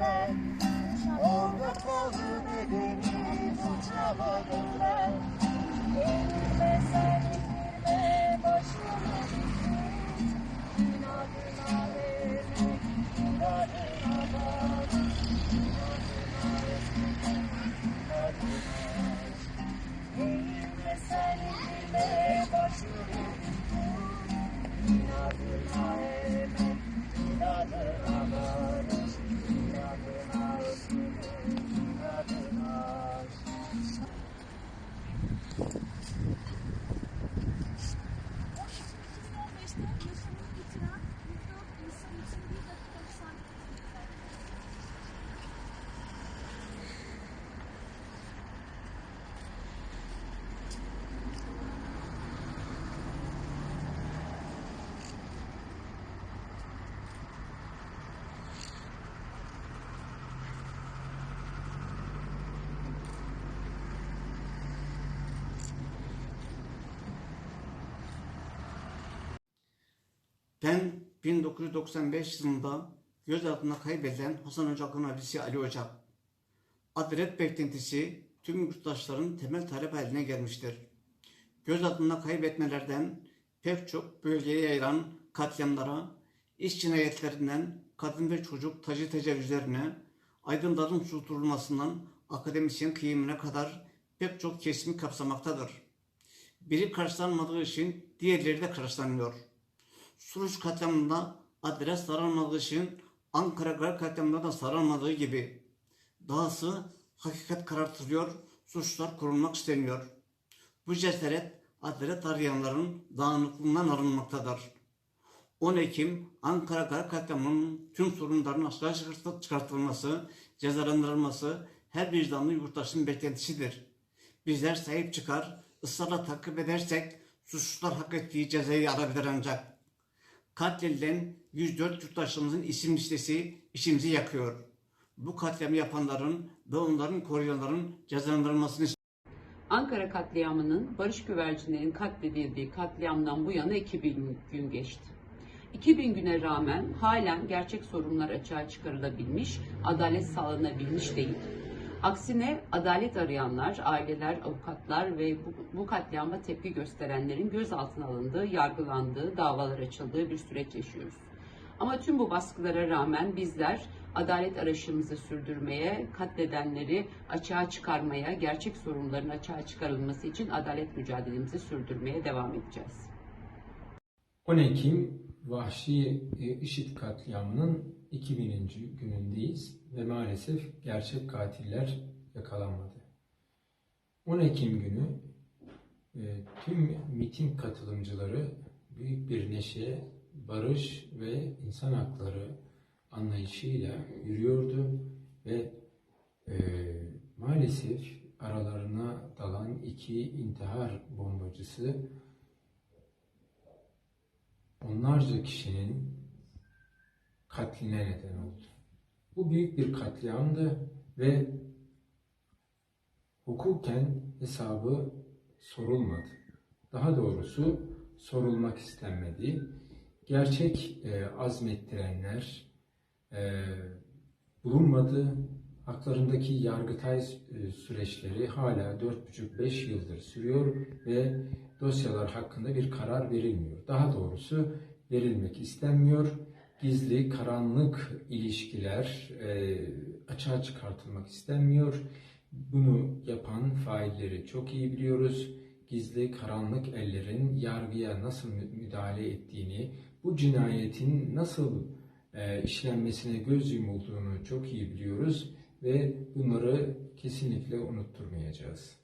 ben Orada kaldı bedenim uçamadım ben Ben 1995 yılında gözaltına kaybedilen Hasan Ocak'ın abisi Ali Ocak. Adalet beklentisi tüm yurttaşların temel talep haline gelmiştir. Gözaltına kaybetmelerden pek çok bölgeye yayılan katliamlara, iş cinayetlerinden kadın ve çocuk tacı tecavüzlerine, aydınların susturulmasından akademisyen kıyımına kadar pek çok kesimi kapsamaktadır. Biri karşılanmadığı için diğerleri de karşılanıyor. Suruç katliamında adres sarılmadığı için Ankara Gar katliamında da sarılmadığı gibi. Dahası hakikat karartılıyor, suçlar korunmak isteniyor. Bu cesaret adalet arayanların dağınıklığından arınmaktadır. 10 Ekim Ankara Gar katliamının tüm sorunlarının aşağı çıkartılması, cezalandırılması her vicdanlı yurttaşın beklentisidir. Bizler sahip çıkar, ısrarla takip edersek suçlular hak ettiği cezayı alabilir ancak. Katledilen 104 yurttaşımızın isim listesi işimizi yakıyor. Bu katliamı yapanların ve onların koruyanların cezalandırılmasını Ankara katliamının barış güvercinlerinin katledildiği katliamdan bu yana 2000 gün geçti. 2000 güne rağmen halen gerçek sorunlar açığa çıkarılabilmiş, adalet sağlanabilmiş değil. Aksine adalet arayanlar, aileler, avukatlar ve bu, bu katliama tepki gösterenlerin gözaltına alındığı, yargılandığı, davalar açıldığı bir süreç yaşıyoruz. Ama tüm bu baskılara rağmen bizler adalet arayışımızı sürdürmeye, katledenleri açığa çıkarmaya, gerçek sorunların açığa çıkarılması için adalet mücadelemizi sürdürmeye devam edeceğiz. 10 Ekim vahşi e, IŞİD katliamının 2000. günündeyiz ve maalesef gerçek katiller yakalanmadı. 10 Ekim günü e, tüm miting katılımcıları büyük bir neşe, barış ve insan hakları anlayışıyla yürüyordu ve e, maalesef aralarına dalan iki intihar bombacısı onlarca kişinin katline neden oldu. Bu büyük bir katliamdı ve hukuken hesabı sorulmadı. Daha doğrusu sorulmak istenmedi. Gerçek e, azmettirenler e, bulunmadı. Haklarındaki yargıtay e, süreçleri hala 4,5-5 yıldır sürüyor ve dosyalar hakkında bir karar verilmiyor. Daha doğrusu verilmek istenmiyor. Gizli, karanlık ilişkiler e, açığa çıkartılmak istenmiyor. Bunu yapan failleri çok iyi biliyoruz. Gizli, karanlık ellerin yargıya nasıl müdahale ettiğini, bu cinayetin nasıl e, işlenmesine göz yumulduğunu çok iyi biliyoruz ve bunları kesinlikle unutturmayacağız.